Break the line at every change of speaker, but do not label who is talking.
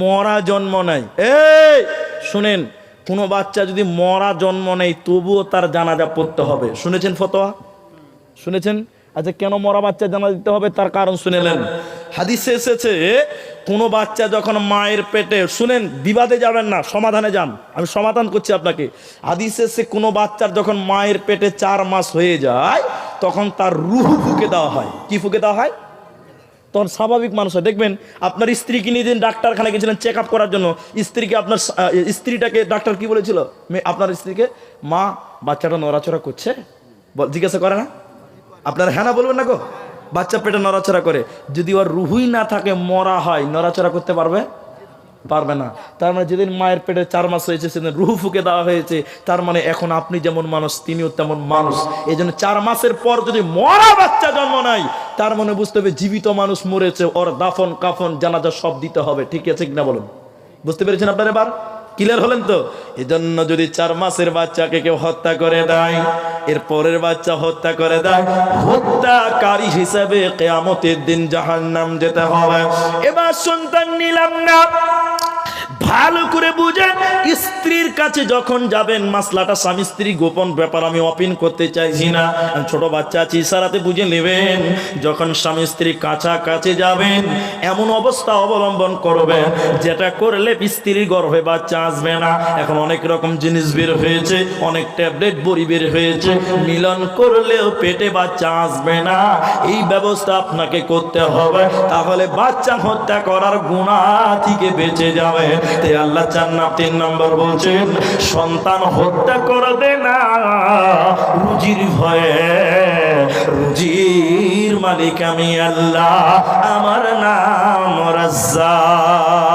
মরা জন্ম নেয় এই, শুনেন, কোনো বাচ্চা যদি মরা জন্ম নেয়, তবুও তার জানাজা পড়তে হবে। শুনেছেন ফতোয়া? শুনেছেন? আচ্ছা কেন মরা বাচ্চা জানা দিতে হবে? তার কারণ শুনেলেন। হাদিসে এসেছে, কোনো বাচ্চা যখন মায়ের পেটে, শুনেন, বিবাদে যাবেন না, সমাধানে যান। আমি সমাধান করছি আপনাকে। হাদিসে এসে কোনো বাচ্চার যখন মায়ের পেটে চার মাস হয়ে যায়, তখন তার রুহু ফুকে দেওয়া হয়। কি ফুকে দেওয়া হয়? তখন স্বাভাবিক মানুষ হয়। দেখবেন, আপনার স্ত্রীকে নিয়ে দিন ডাক্তারখানে গেছিলেন চেক আপ করার জন্য, স্ত্রীকে আপনার স্ত্রীটাকে ডাক্তার কি বলেছিল? আপনার স্ত্রীকে, মা, বাচ্চাটা নড়াচড়া করছে। জিজ্ঞাসা করে না? আপনারা হ্যাঁ না বলবেন না গো? বাচ্চা পেটে নড়াচড়া করে। যদি ওর রুহুই না থাকে, মরা হয়, নড়াচড়া করতে পারবে? পারবে না। তার মানে যেদিন মায়ের পেটে চার মাস হয়েছে, সেদিন রুহু ফুকে দেওয়া হয়েছে। তার মানে এখন আপনি যেমন মানুষ, তিনিও তেমন মানুষ। এই চার মাসের পর যদি মরা বাচ্চা জন্ম নাই তার মনে বুঝতে হবে জীবিত মানুষ মরেছে, ওর দাফন, কাফন, জানাজা সব দিতে হবে। ঠিক আছে কিনা বলুন? বুঝতে পেরেছেন আপনার এবার? ক্লিয়ার হলেন তো? এজন্য যদি চার মাসের বাচ্চাকে কেউ হত্যা করে দেয়, এর পরের বাচ্চা হত্যা করে দেয়, হত্যাকারী হিসাবে কেয়ামতের দিন জাহান্নাম যেতে হবে। এবার সন্তান নিলাম না। ভালো করে বুঝেন স্ত্রীর কাছে যখন যাবেন, মাসলাটা স্বামী স্ত্রী, গোপন ব্যাপার আমি অপিন করতে চাইছি না ছোট বাচ্চা আছি, ইশারাতে বুঝে নেবেন, যখন স্বামী স্ত্রী কাছাকাছি যাবেন, এমন অবস্থা অবলম্বন করবেন, যেটা করলে স্ত্রীর গর্ভে বাচ্চা আসবে না। এখন অনেক রকম জিনিস বের হয়েছে, অনেক ট্যাবলেট, বড়ি বের হয়েছে, মিলন করলেও পেটে বাচ্চা আসবে না। এই ব্যবস্থা আপনাকে করতে হবে, তাহলে বাচ্চা হত্যা করার গুণা থেকে বেঁচে যাবে। তাই আল্লাহ চার না, তিন নম্বর বলছেন, সন্তান হত্যা করবে না, রুজির ভয়ে। রুজির মালিক আমি আল্লাহ, আমার নাম রাজ্জাক।